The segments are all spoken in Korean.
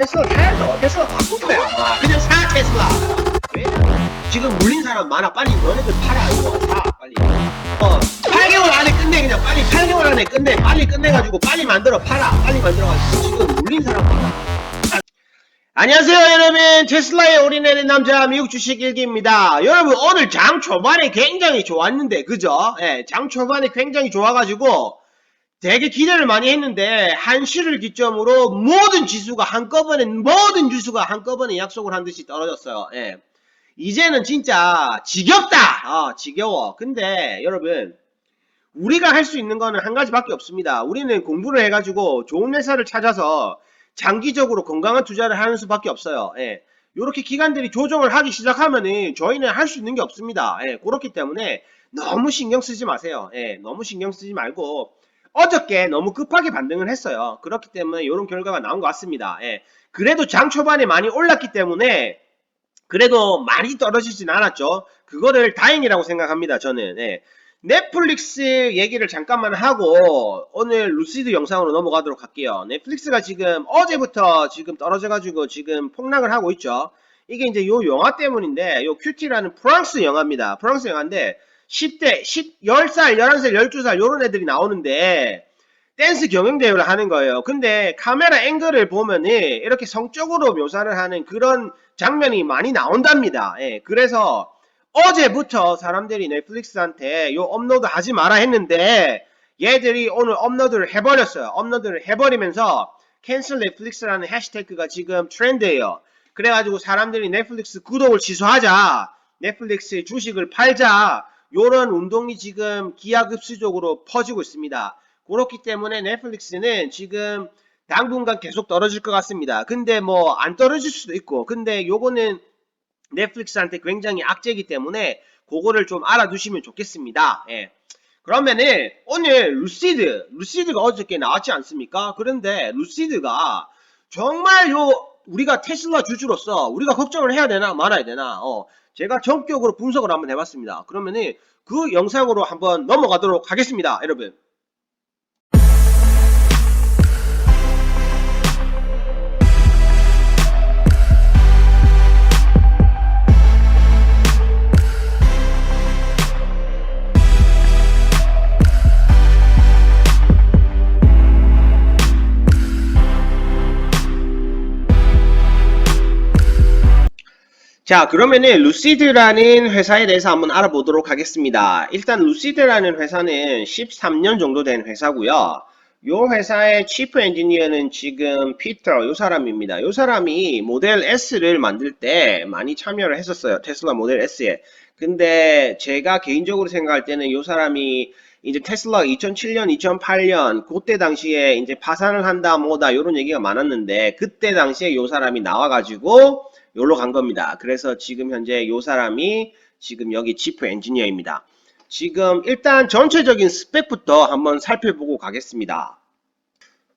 테슬라 사야죠. 테슬라 바꿀 거야. 아마. 그냥 사 테슬라. 왜냐면 지금 물린 사람 많아. 빨리 너네들 팔아 이거 사 빨리. 어 8개월 안에 끝내 그냥 빨리 8개월 안에 끝내 빨리 끝내가지고 빨리 만들어 팔아. 빨리 만들어가지고 지금 물린 사람 많아. 안녕하세요 여러분 테슬라의 올인하는 남자 미국 주식 일기입니다 여러분 오늘 장 초반에 굉장히 좋았는데 그죠 예, 장 초반에 굉장히 좋아가지고 되게 기대를 많이 했는데 한시를 기점으로 모든 지수가 한꺼번에 모든 지수가 한꺼번에 약속을 한 듯이 떨어졌어요 예. 이제는 진짜 지겹다 어, 지겨워 근데 여러분 우리가 할 수 있는 거는 한 가지밖에 없습니다 우리는 공부를 해가지고 좋은 회사를 찾아서 장기적으로 건강한 투자를 하는 수밖에 없어요. 예. 이렇게 기관들이 조정을 하기 시작하면은 저희는 할 수 있는 게 없습니다. 예. 그렇기 때문에 너무 신경 쓰지 마세요. 예. 너무 신경 쓰지 말고 어저께 너무 급하게 반등을 했어요. 그렇기 때문에 이런 결과가 나온 것 같습니다. 예. 그래도 장 초반에 많이 올랐기 때문에 그래도 많이 떨어지진 않았죠. 그거를 다행이라고 생각합니다. 저는. 예. 넷플릭스 얘기를 잠깐만 하고 오늘 루시드 영상으로 넘어가도록 할게요. 넷플릭스가 지금 어제부터 지금 떨어져가지고 지금 폭락을 하고 있죠. 이게 이제 요 영화 때문인데 요 큐티라는 프랑스 영화입니다. 프랑스 영화인데 10대, 10, 10살, 11살, 12살 요런 애들이 나오는데 댄스 경영대회를 하는 거예요. 근데 카메라 앵글을 보면은 이렇게 성적으로 묘사를 하는 그런 장면이 많이 나온답니다. 예, 그래서 어제부터 사람들이 넷플릭스한테 요 업로드 하지 마라 했는데 얘들이 오늘 업로드를 해버렸어요. 업로드를 해버리면서 캔슬 넷플릭스라는 해시태그가 지금 트렌드예요. 그래가지고 사람들이 넷플릭스 구독을 취소하자, 넷플릭스 주식을 팔자, 요런 운동이 지금 기하급수적으로 퍼지고 있습니다. 그렇기 때문에 넷플릭스는 지금 당분간 계속 떨어질 것 같습니다. 근데 뭐 안 떨어질 수도 있고, 근데 요거는 넷플릭스한테 굉장히 악재이기 때문에 그거를 좀 알아두시면 좋겠습니다. 예. 그러면은 오늘 루시드, 루시드가 어저께 나왔지 않습니까? 그런데 루시드가 정말 요 우리가 테슬라 주주로서 우리가 걱정을 해야 되나 말아야 되나 어 제가 전격으로 분석을 한번 해봤습니다. 그러면은 그 영상으로 한번 넘어가도록 하겠습니다, 여러분. 자, 그러면은 루시드라는 회사에 대해서 한번 알아보도록 하겠습니다. 일단 루시드라는 회사는 13년 정도 된 회사고요. 요 회사의 치프 엔지니어는 지금 피터 요 사람입니다. 요 사람이 모델 S를 만들 때 많이 참여를 했었어요. 테슬라 모델 S에. 근데 제가 개인적으로 생각할 때는 요 사람이 이제 테슬라가 2007년, 2008년 그때 당시에 이제 파산을 한다 뭐다 요런 얘기가 많았는데 그때 당시에 요 사람이 나와가지고 요로 간 겁니다. 그래서 지금 현재 요 사람이 지금 여기 치프 엔지니어입니다. 지금 일단 전체적인 스펙부터 한번 살펴보고 가겠습니다.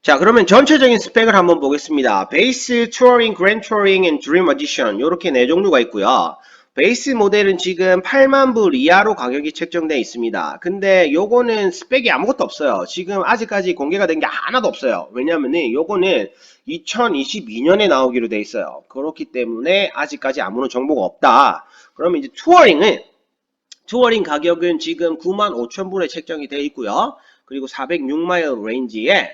자 그러면 전체적인 스펙을 한번 보겠습니다. 베이스, 투어링, 그랜드 투어링, 앤 드림 어디션 요렇게 네 종류가 있고요. 베이스 모델은 지금 8만 불 이하로 가격이 책정되어 있습니다. 근데 요거는 스펙이 아무것도 없어요. 지금 아직까지 공개가 된 게 하나도 없어요. 왜냐면은 요거는 2022년에 나오기로 돼 있어요. 그렇기 때문에 아직까지 아무런 정보가 없다. 그러면 이제 투어링은 투어링 가격은 지금 95,000불에 책정이 되어 있고요. 그리고 406마일 레인지에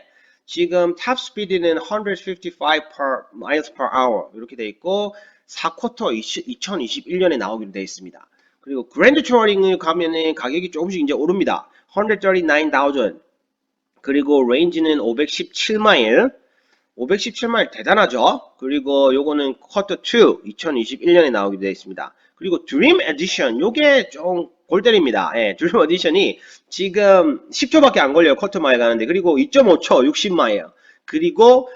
지금 탑 스피드는 155 per miles per hour 이렇게 되어 있고 4쿼터 2021년에 나오기로 되어 있습니다. 그리고 그랜드 투어링을 가면은 가격이 조금씩 이제 오릅니다. 139,000 그리고 레인지는 517마일 517마일 대단하죠? 그리고 요거는 쿼터 2 2021년에 나오기로 되어 있습니다. 그리고 드림 에디션 요게 좀 골때립니다. 예, 드림 에디션이 지금 10초밖에 안 걸려요. 쿼터 마일 가는데 그리고 2.5초 60마일 그리고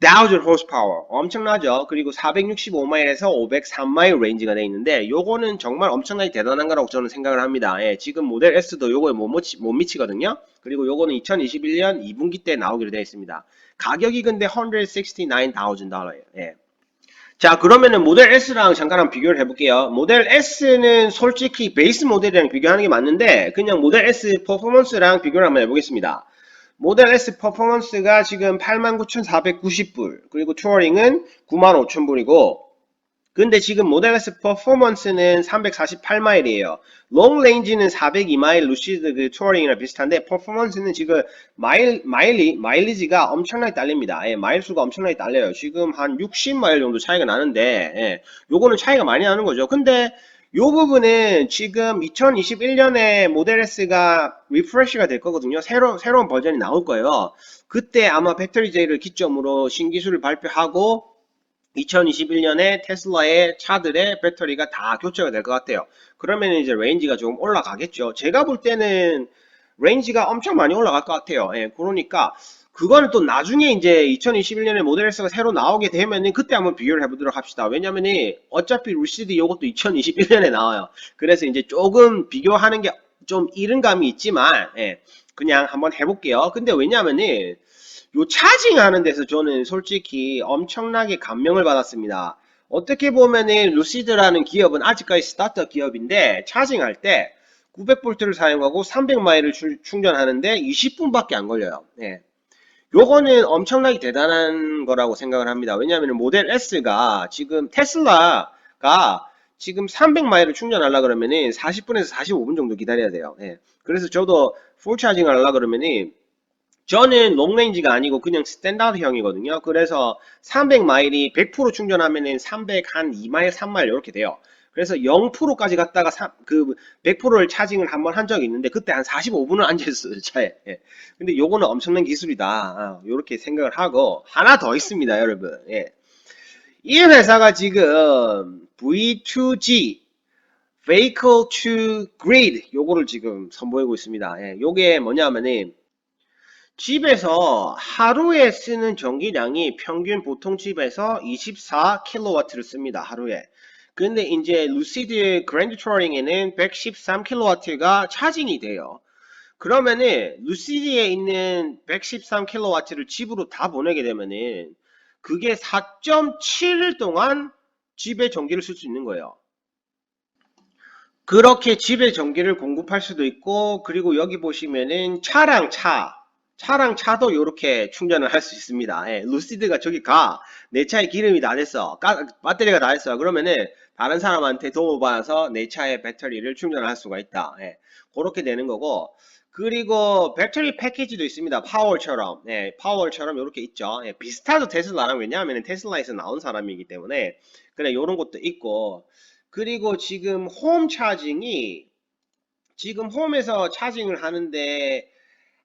1000 horsepower 엄청나죠. 그리고 465마일에서 503마일 레인지가 되어 있는데 요거는 정말 엄청나게 대단한 거라고 저는 생각을 합니다. 예, 지금 모델 S도 요거에 못, 못 미치거든요. 그리고 요거는 2021년 2분기 때 나오기로 되어 있습니다. 가격이 근데 169,000달러예요. 예. 자 그러면은 모델 S랑 잠깐 한번 비교를 해볼게요. 모델 S는 솔직히 베이스 모델이랑 비교하는 게 맞는데 그냥 모델 S 퍼포먼스랑 비교를 한번 해보겠습니다. 모델 S 퍼포먼스가 지금 89,490불 그리고 투어링은 95,000불이고 근데 지금 모델 S 퍼포먼스는 348마일이에요. 롱 레인지는 402마일 루시드 그 투어링이랑 비슷한데 퍼포먼스는 지금 마일 마일리 마일리지가 엄청나게 딸립니다. 예, 마일 수가 엄청나게 딸려요. 지금 한 60마일 정도 차이가 나는데 예, 요거는 차이가 많이 나는 거죠. 근데 요 부분은 지금 2021년에 모델 S가 리프레시가 될 거거든요. 새로, 새로운 버전이 나올 거예요. 그때 아마 배터리 제이를 기점으로 신기술을 발표하고 2021년에 테슬라의 차들의 배터리가 다 교체가 될 것 같아요. 그러면 이제 레인지가 좀 올라가겠죠. 제가 볼 때는 레인지가 엄청 많이 올라갈 것 같아요. 예, 그러니까 그거는 또 나중에 이제 2021년에 모델 S가 새로 나오게 되면은 그때 한번 비교를 해보도록 합시다. 왜냐면은 어차피 루시드 이것도 2021년에 나와요. 그래서 이제 조금 비교하는 게 좀 이른 감이 있지만 예, 그냥 한번 해볼게요. 근데 왜냐면은 요 차징 하는 데서 저는 솔직히 엄청나게 감명을 받았습니다. 어떻게 보면은 루시드라는 기업은 아직까지 스타트업 기업인데 차징할 때 900볼트를 사용하고 300마일을 충전하는데 20분밖에 안 걸려요. 예. 요거는 엄청나게 대단한 거라고 생각을 합니다. 왜냐하면 모델 S가 지금 테슬라가 지금 300마일을 충전하려 그러면은 40분에서 45분 정도 기다려야 돼요. 예. 그래서 저도 풀 차징 하려 그러면은 저는 롱레인지가 아니고 그냥 스탠다드형이거든요. 그래서 300마일이 100% 충전하면은 300 한 2마일, 3마일 이렇게 돼요. 그래서 0%까지 갔다가 사- 그 100%를 차징을 한 번 한 적이 있는데 그때 한 45분을 앉아있어요 차에. 예. 근데 요거는 엄청난 기술이다. 아, 요렇게 생각을 하고 하나 더 있습니다, 여러분. 예. 이 회사가 지금 V2G Vehicle to Grid 요거를 지금 선보이고 있습니다. 예. 요게 뭐냐면은 집에서 하루에 쓰는 전기량이 평균 보통 집에서 24kW를 씁니다. 하루에. 근데 이제 루시드 그랜드 투어링에는 113kW가 차징이 돼요. 그러면은 루시드에 있는 113kW를 집으로 다 보내게 되면은 그게 4.7일 동안 집에 전기를 쓸 수 있는 거예요. 그렇게 집에 전기를 공급할 수도 있고 그리고 여기 보시면은 차랑 차 차랑 차도 이렇게 충전을 할 수 있습니다. 예, 루시드가 저기 가. 내 차에 기름이 다 됐어. 가- 배터리가 다 됐어. 그러면은 다른 사람한테 도움을 받아서 내 차의 배터리를 충전할 수가 있다. 예, 그렇게 되는 거고. 그리고 배터리 패키지도 있습니다. 파월처럼. 예, 파월처럼 이렇게 있죠. 예, 비슷하죠 테슬라랑. 왜냐하면 테슬라에서 나온 사람이기 때문에. 그래, 요런 것도 있고. 그리고 지금 홈 차징이 지금 홈에서 차징을 하는데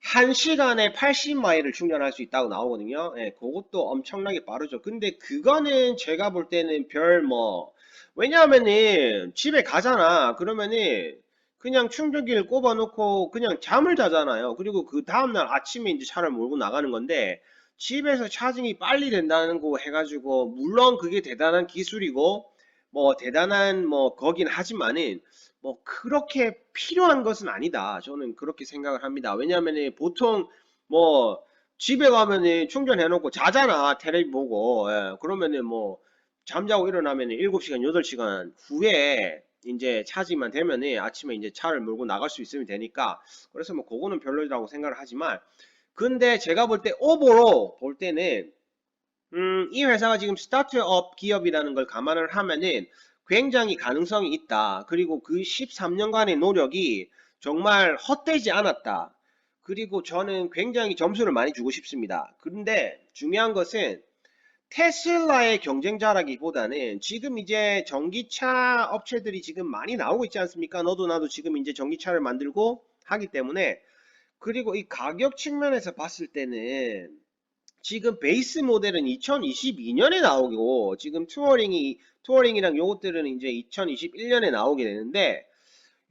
1시간에 80마일을 충전할 수 있다고 나오거든요. 예, 그것도 엄청나게 빠르죠. 근데 그거는 제가 볼 때는 별 뭐, 왜냐하면은 집에 가잖아. 그러면은 그냥 충전기를 꼽아 놓고 그냥 잠을 자잖아요. 그리고 그 다음날 아침에 이제 차를 몰고 나가는 건데 집에서 차징이 빨리 된다는 거 해가지고 물론 그게 대단한 기술이고 뭐 대단한 뭐 거긴 하지만은 뭐 그렇게 필요한 것은 아니다. 저는 그렇게 생각을 합니다. 왜냐하면 보통 뭐 집에 가면은 충전해 놓고 자잖아. 텔레비 보고. 예, 그러면은 뭐 잠자고 일어나면 7시간, 8시간 후에 이제 차지만 되면은 아침에 이제 차를 몰고 나갈 수 있으면 되니까 그래서 뭐 그거는 별로라고 생각을 하지만 근데 제가 볼 때 오버로 볼 때는 음, 이 회사가 지금 스타트업 기업이라는 걸 감안을 하면은 굉장히 가능성이 있다. 그리고 그 13년간의 노력이 정말 헛되지 않았다. 그리고 저는 굉장히 점수를 많이 주고 싶습니다. 그런데 중요한 것은 테슬라의 경쟁자라기보다는 지금 이제 전기차 업체들이 지금 많이 나오고 있지 않습니까? 너도 나도 지금 이제 전기차를 만들고 하기 때문에 그리고 이 가격 측면에서 봤을 때는 지금 베이스 모델은 2022년에 나오고 지금 투어링이 투어링이랑 요것들은 이제 2021년에 나오게 되는데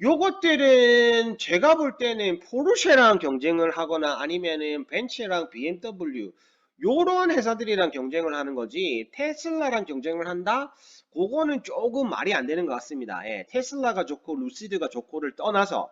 요것들은 제가 볼 때는 포르쉐랑 경쟁을 하거나 아니면은 벤츠랑 BMW 요런 회사들이랑 경쟁을 하는 거지 테슬라랑 경쟁을 한다? 그거는 조금 말이 안 되는 것 같습니다. 예, 테슬라가 좋고 루시드가 좋고를 떠나서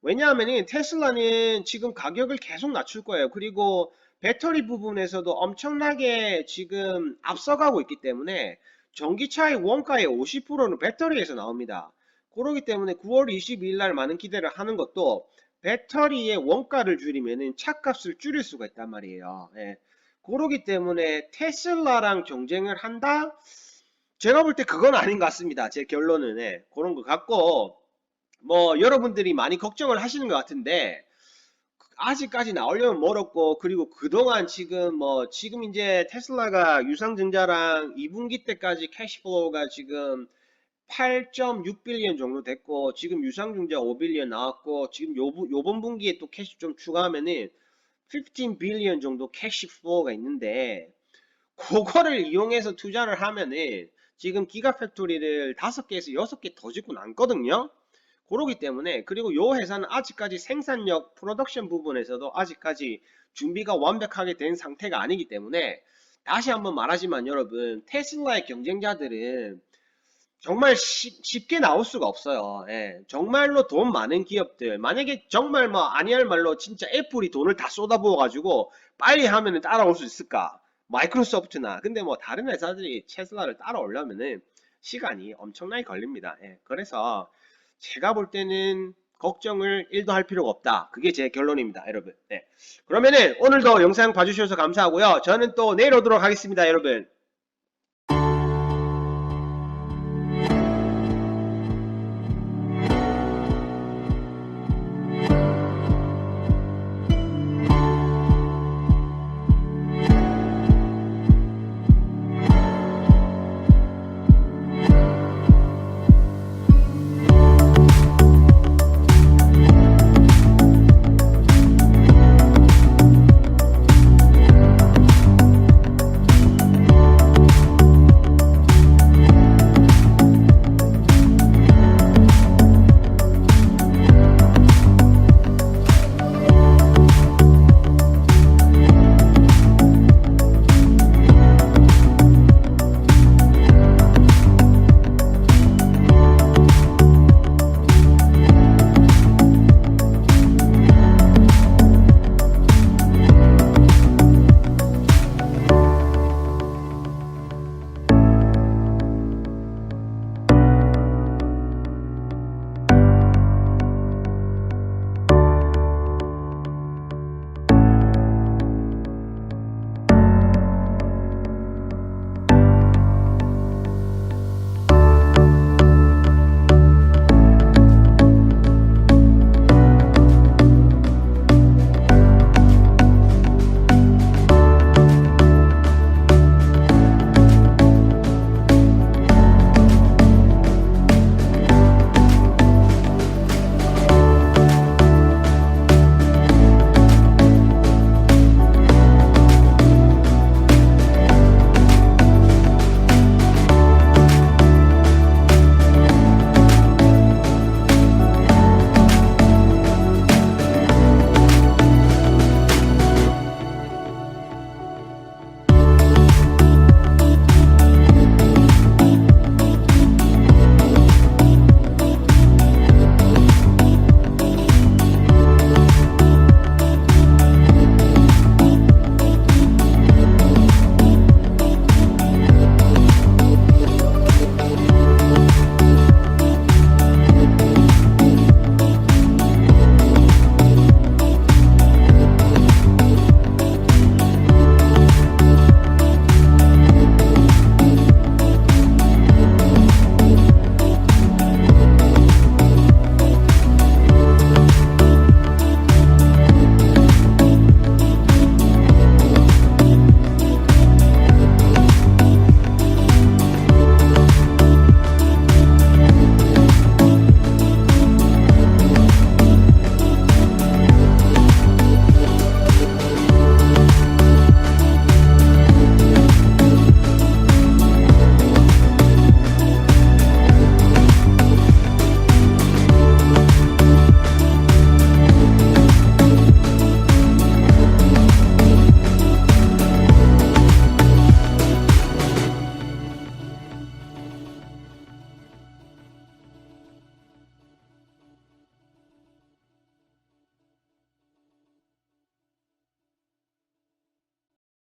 왜냐하면 테슬라는 지금 가격을 계속 낮출 거예요. 그리고 배터리 부분에서도 엄청나게 지금 앞서가고 있기 때문에 전기차의 원가의 50%는 배터리에서 나옵니다. 그렇기 때문에 9월 22일 날 많은 기대를 하는 것도 배터리의 원가를 줄이면은 차값을 줄일 수가 있단 말이에요. 예. 그러기 때문에 테슬라랑 경쟁을 한다? 제가 볼 때 그건 아닌 것 같습니다. 제 결론은 예. 그런 것 같고 뭐 여러분들이 많이 걱정을 하시는 것 같은데 아직까지 나오려면 멀었고 그리고 그동안 지금 뭐 지금 이제 테슬라가 유상증자랑 2분기 때까지 캐시플로우가 지금 8.6빌리언 정도 됐고 지금 유상증자 5빌리언 나왔고 지금 요, 요번 분기에 또 캐시 좀 추가하면은 15빌리언 정도 캐시플로우가 있는데 그거를 이용해서 투자를 하면은 지금 기가팩토리를 5개에서 6개 더 짓고 남거든요. 그러기 때문에 그리고 요 회사는 아직까지 생산력 프로덕션 부분에서도 아직까지 준비가 완벽하게 된 상태가 아니기 때문에 다시 한번 말하지만 여러분 테슬라의 경쟁자들은 정말 쉽- 쉽게 나올 수가 없어요. 예, 정말로 돈 많은 기업들 만약에 정말 뭐 아니할 말로 진짜 애플이 돈을 다 쏟아부어 가지고 빨리 하면은 따라올 수 있을까? 마이크로소프트나 근데 뭐 다른 회사들이 테슬라를 따라오려면은 시간이 엄청나게 걸립니다. 예, 그래서 제가 볼 때는 걱정을 1도 할 필요가 없다. 그게 제 결론입니다, 여러분. 네. 그러면은 오늘도 영상 봐주셔서 감사하고요. 저는 또 내일 오도록 하겠습니다, 여러분.